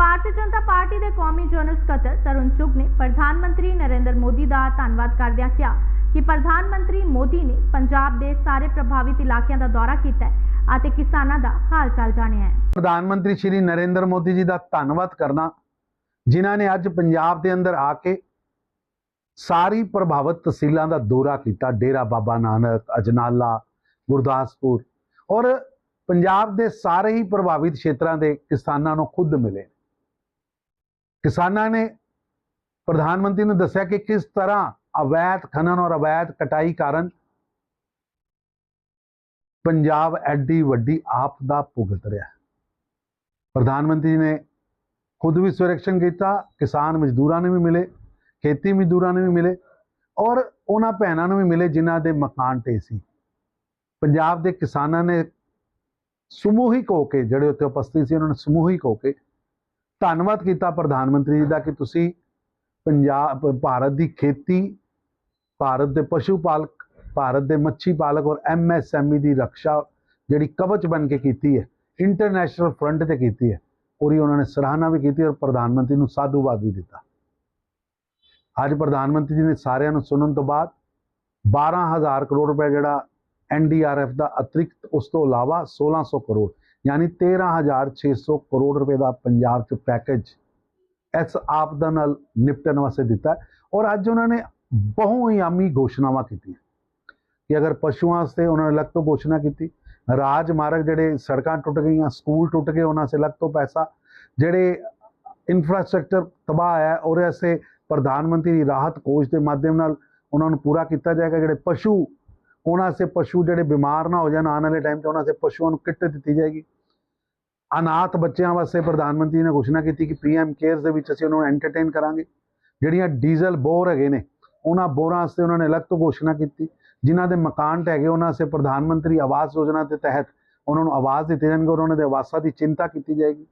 Bharatiya Janata party ਦੇ ਕੌਮੀ general ਸਕੱਤਰ ਤਰੁਣ ਚੁੱਗ ਨੇ ਪ੍ਰਧਾਨ ਮੰਤਰੀ ਨਰਿੰਦਰ ਮੋਦੀ ਦਾ ਧੰਨਵਾਦ ਕਰਦਿਆਂ ਕਿਹਾ ਕਿ ਪ੍ਰਧਾਨ ਮੰਤਰੀ ਮੋਦੀ ਨੇ ਪੰਜਾਬ ਦੇ ਸਾਰੇ ਪ੍ਰਭਾਵਿਤ ਇਲਾਕਿਆਂ ਦਾ ਦੌਰਾ ਕੀਤਾ ਹੈ ਅਤੇ ਕਿਸਾਨਾਂ ਦਾ ਹਾਲ ਚਾਲ ਜਾਣਿਆ ਹੈ। ਪ੍ਰਧਾਨ ਮੰਤਰੀ ਸ਼੍ਰੀ ਨਰਿੰਦਰ ਮੋਦੀ ਜੀ ਦਾ ਧੰਨਵਾਦ ਕਰਨਾ, ਜਿਨ੍ਹਾਂ ਨੇ ਅੱਜ ਪੰਜਾਬ ਦੇ ਅੰਦਰ ਆ ਕੇ ਸਾਰੀ ਪ੍ਰਭਾਵਿਤ ਤਹਿਸੀਲਾਂ ਦਾ ਦੌਰਾ ਕੀਤਾ, ਡੇਰਾ ਬਾਬਾ ਨਾਨਕ, ਅਜਨਾਲਾ, ਗੁਰਦਾਸਪੁਰ ਔਰ ਪੰਜਾਬ ਦੇ ਸਾਰੇ ਹੀ ਪ੍ਰਭਾਵਿਤ ਖੇਤਰਾਂ ਦੇ ਕਿਸਾਨਾਂ ਨੂੰ ਖੁਦ ਮਿਲੇ। ਕਿਸਾਨਾਂ ਨੇ ਪ੍ਰਧਾਨ ਮੰਤਰੀ ਨੂੰ ਦੱਸਿਆ ਕਿ ਕਿਸ ਤਰ੍ਹਾਂ ਅਵੈਧ ਖਨਨ ਔਰ ਅਵੈਧ ਕਟਾਈ ਕਾਰਨ ਪੰਜਾਬ ਐਡੀ ਵੱਡੀ ਆਪਦਾ ਭੁਗਤ ਰਿਹਾ ਪ੍ਰਧਾਨ ਮੰਤਰੀ ਨੇ ਖੁਦ ਵੀ ਸੁਰੱਖਿਅਨ ਕੀਤਾ, ਕਿਸਾਨ ਮਜ਼ਦੂਰਾਂ ਨੂੰ ਵੀ ਮਿਲੇ, ਖੇਤੀ ਮਜ਼ਦੂਰਾਂ ਨੂੰ ਵੀ ਮਿਲੇ ਔਰ ਉਹਨਾਂ ਭੈਣਾਂ ਨੂੰ ਵੀ ਮਿਲੇ ਜਿਨ੍ਹਾਂ ਦੇ ਮਕਾਨ 'ਤੇ ਸੀ। ਪੰਜਾਬ ਦੇ ਕਿਸਾਨਾਂ ਨੇ ਸਮੂਹਿਕ ਹੋ ਕੇ, ਜਿਹੜੇ ਉੱਥੇ ਉਪਸਥਿਤ ਸੀ, ਉਹਨਾਂ ਨੇ ਸਮੂਹਿਕ ਹੋ ਕੇ ਧੰਨਵਾਦ ਕੀਤਾ ਪ੍ਰਧਾਨ ਮੰਤਰੀ ਜੀ ਦਾ ਕਿ ਤੁਸੀਂ ਪੰਜਾਬ, ਭਾਰਤ ਦੀ ਖੇਤੀ, ਭਾਰਤ ਦੇ ਪਸ਼ੂ ਪਾਲਕ, ਭਾਰਤ ਦੇ ਮੱਛੀ ਪਾਲਕ ਔਰ ਐਮਐਸਐਮਈ ਦੀ ਰੱਖਿਆ ਜਿਹੜੀ ਕਵਚ ਬਣ ਕੇ ਕੀਤੀ ਹੈ ਇੰਟਰਨੈਸ਼ਨਲ ਫਰੰਟ ਤੇ ਕੀਤੀ ਹੈ ਪੂਰੀ ਉਹਨਾਂ ਨੇ ਸਰਾਹਨਾ ਵੀ ਕੀਤੀ ਔਰ ਪ੍ਰਧਾਨ ਮੰਤਰੀ ਨੂੰ ਸਾਧੂਵਾਦ ਵੀ ਦਿੱਤਾ। ਅੱਜ ਪ੍ਰਧਾਨ ਮੰਤਰੀ ਜੀ ਨੇ ਸਾਰਿਆਂ ਨੂੰ ਸੁਣਨ ਤੋਂ ਬਾਅਦ 12000 ਕਰੋੜ ਰੁਪਏ ਜਿਹੜਾ ਐਨਡੀਆਰਐਫ ਦਾ ਅਤਿਰਿਕਤ ਉਸ ਤੋਂ ਇਲਾਵਾ 1600 ਕਰੋੜ ਯਾਨੀ 13600 ਕਰੋੜ ਰੁਪਏ ਦਾ ਪੰਜਾਬ 'ਚ ਪੈਕੇਜ ਇਸ ਆਪਦਾ ਨਾਲ ਨਿਪਟਣ ਵਾਸਤੇ ਦਿੱਤਾ ਔਰ ਅੱਜ ਉਹਨਾਂ ਨੇ ਬਹੁਆਯਾਮੀ ਘੋਸ਼ਣਾਵਾਂ ਕੀਤੀਆਂ। ਕਿ ਅਗਰ ਪਸ਼ੂਆਂ ਵਾਸਤੇ ਉਹਨਾਂ ਨੇ ਅਲੱਗ ਤੋਂ ਘੋਸ਼ਣਾ ਕੀਤੀ, ਰਾਜ ਮਾਰਗ ਜਿਹੜੇ ਸੜਕਾਂ ਟੁੱਟ ਗਈਆਂ, ਸਕੂਲ ਟੁੱਟ ਗਏ, ਉਹਨਾਂ ਸੇ ਅਲੱਗ ਤੋਂ ਪੈਸਾ, ਜਿਹੜੇ ਇਨਫਰਾਸਟ੍ਰਕਚਰ ਤਬਾਹ ਹੈ ਉਹਦੇ ਵਾਸਤੇ ਪ੍ਰਧਾਨ ਮੰਤਰੀ ਦੀ ਰਾਹਤ ਕੋਸ਼ ਦੇ ਮਾਧਿਅਮ ਨਾਲ ਉਹਨਾਂ ਨੂੰ ਪੂਰਾ ਕੀਤਾ ਜਾਏਗਾ। ਜਿਹੜੇ ਪਸ਼ੂ ਉਹਨਾਂ ਸੇ ਪਸ਼ੂ ਜਿਹੜੇ ਬਿਮਾਰ ਨਾ ਹੋ ਜਾਣ, ਆਉਣ ਵਾਲੇ ਟਾਈਮ 'ਚ ਉਹਨਾਂ ਸੇ ਪਸ਼ੂਆਂ ਨੂੰ ਕਿੱਟ ਦਿੱਤੀ ਜਾਏਗੀ। ਅਨਾਥ ਬੱਚਿਆਂ ਵਾਸਤੇ ਪ੍ਰਧਾਨ ਮੰਤਰੀ ਨੇ ਘੋਸ਼ਣਾ ਕੀਤੀ ਕਿ ਪੀਐਮ ਕੇਅਰਸ ਦੇ ਵਿੱਚ ਅਸੀਂ ਉਹਨਾਂ ਨੂੰ ਐਂਟਰਟੇਨ ਕਰਾਂਗੇ। ਜਿਹੜੀਆਂ ਡੀਜ਼ਲ ਬੋਰ ਹੈਗੇ ਨੇ, ਉਹਨਾਂ ਬੋਰਾਂ ਵਾਸਤੇ ਉਹਨਾਂ ਨੇ ਅਲੱਗ ਤੋਂ ਘੋਸ਼ਣਾ ਕੀਤੀ। ਜਿਨ੍ਹਾਂ ਦੇ ਮਕਾਨ ਢਹਿ ਗਏ, ਉਹਨਾਂ ਵਾਸਤੇ ਪ੍ਰਧਾਨ ਮੰਤਰੀ ਆਵਾਸ ਯੋਜਨਾ ਦੇ ਤਹਿਤ ਉਹਨਾਂ ਨੂੰ ਆਵਾਜ਼ ਦਿੱਤੇ ਜਾਣਗੇ ਔਰ ਉਹਨਾਂ ਦੇ ਆਵਾਸਾਂ ਦੀ ਚਿੰਤਾ ਕੀਤੀ ਜਾਏਗੀ।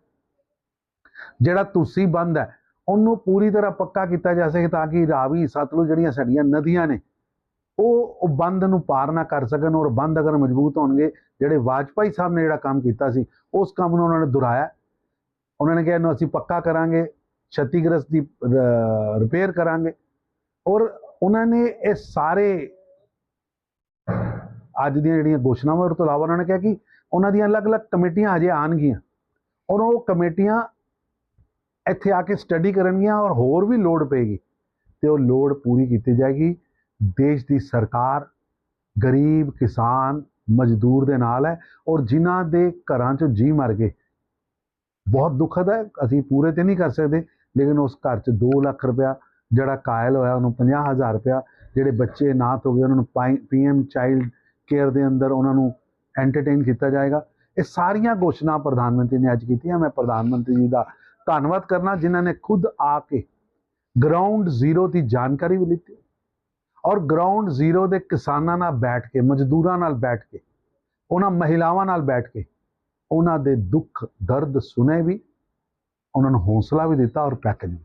ਜਿਹੜਾ ਤੁਸੀਂ ਬੰਦ ਹੈ, ਉਹਨੂੰ ਪੂਰੀ ਤਰ੍ਹਾਂ ਪੱਕਾ ਕੀਤਾ ਜਾ ਸਕੇ ਤਾਂ ਕਿ ਰਾਵੀ, ਸਤਲੁਜ ਜਿਹੜੀਆਂ ਸਾਡੀਆਂ ਨਦੀਆਂ ਨੇ ਉਹ ਉਹ ਬੰਦ ਨੂੰ ਪਾਰ ਨਾ ਕਰ ਸਕਣ ਔਰ ਬੰਦ ਅਗਰ ਮਜ਼ਬੂਤ ਹੋਣਗੇ, ਜਿਹੜੇ ਵਾਜਪਾਈ ਸਾਹਿਬ ਨੇ ਜਿਹੜਾ ਕੰਮ ਕੀਤਾ ਸੀ, ਉਸ ਕੰਮ ਨੂੰ ਉਹਨਾਂ ਨੇ ਦੁਹਰਾਇਆ। ਉਹਨਾਂ ਨੇ ਕਿਹਾ, ਇਹਨੂੰ ਅਸੀਂ ਪੱਕਾ ਕਰਾਂਗੇ, ਛਤੀਗ੍ਰਸਤ ਦੀ ਰਿਪੇਅਰ ਕਰਾਂਗੇ। ਔਰ ਉਹਨਾਂ ਨੇ ਇਹ ਸਾਰੇ ਅੱਜ ਦੀਆਂ ਜਿਹੜੀਆਂ ਘੋਸ਼ਣਾਵਾਂ ਉਹ ਤੋਂ ਇਲਾਵਾ ਉਹਨਾਂ ਨੇ ਕਿਹਾ ਕਿ ਉਹਨਾਂ ਦੀਆਂ ਅਲੱਗ-ਅਲੱਗ ਕਮੇਟੀਆਂ ਅਜੇ ਆਣਗੀਆਂ ਔਰ ਉਹ ਕਮੇਟੀਆਂ ਇੱਥੇ ਆ ਕੇ ਸਟੱਡੀ ਕਰਨਗੀਆਂ ਔਰ ਹੋਰ ਵੀ ਲੋੜ ਪਏਗੀ। ਤੇ ਉਹ ਲੋੜ ਪੂਰੀ ਕੀਤੀ ਜਾਏਗੀ। ਦੇਸ਼ ਦੀ ਸਰਕਾਰ ਗਰੀਬ ਕਿਸਾਨ ਮਜ਼ਦੂਰ ਦੇ ਨਾਲ ਹੈ ਔਰ ਜਿਨ੍ਹਾਂ ਦੇ ਘਰਾਂ 'ਚ ਜੀ ਮਰ ਗਏ। ਬਹੁਤ ਦੁਖਦ ਹੈ, ਅਸੀਂ ਪੂਰੇ ਤੇ ਨਹੀਂ ਕਰ ਸਕਦੇ, ਲੇਕਿਨ ਉਸ ਘਰ 'ਚ 2 ਲੱਖ ਰੁਪਇਆ ਜਿਹੜਾ ਕਾਇਲ ਹੋਇਆ, ਉਹਨੂੰ 50000 ਰੁਪਇਆ ਜਿਹੜੇ ਬੱਚੇ ਨਾਤ ਹੋ ਗਏ, ਉਹਨਾਂ ਨੂੰ ਪੀਐਮ ਚਾਈਲਡ ਕੇਅਰ ਦੇ ਅੰਦਰ ਉਹਨਾਂ ਨੂੰ ਐਂਟਰਟੇਨ ਕੀਤਾ ਜਾਏਗਾ। ਇਹ ਸਾਰੀਆਂ ਘੋਸ਼ਣਾ ਪ੍ਰਧਾਨ ਮੰਤਰੀ ਨੇ ਅੱਜ ਕੀਤੀਆਂ, ਮੈਂ ਪ੍ਰਧਾਨ ਮੰਤਰੀ ਜੀ ਦਾ ਧੰਨਵਾਦ ਕਰਨਾ, ਜਿਨ੍ਹਾਂ ਨੇ ਖੁਦ ਆ ਕੇ ਗਰਾਊਂਡ ਜ਼ੀਰੋ ਦੀ ਜਾਣਕਾਰੀ ਵੀ ਲਿੱਤੀ। ਔਰ ਗਰਾਊਂਡ ਜ਼ੀਰੋ ਦੇ ਕਿਸਾਨਾਂ ਨਾਲ ਬੈਠ ਕੇ, ਮਜ਼ਦੂਰਾਂ ਨਾਲ ਬੈਠ ਕੇ, ਉਹਨਾਂ ਮਹਿਲਾਵਾਂ ਨਾਲ ਬੈਠ ਕੇ, ਉਹਨਾਂ ਦੇ ਦੁੱਖ ਦਰਦ ਸੁਨੇ ਵੀ, ਉਹਨਾਂ ਨੂੰ ਹੌਸਲਾ ਵੀ ਦਿੱਤਾ ਔਰ ਪੈਕੇਜ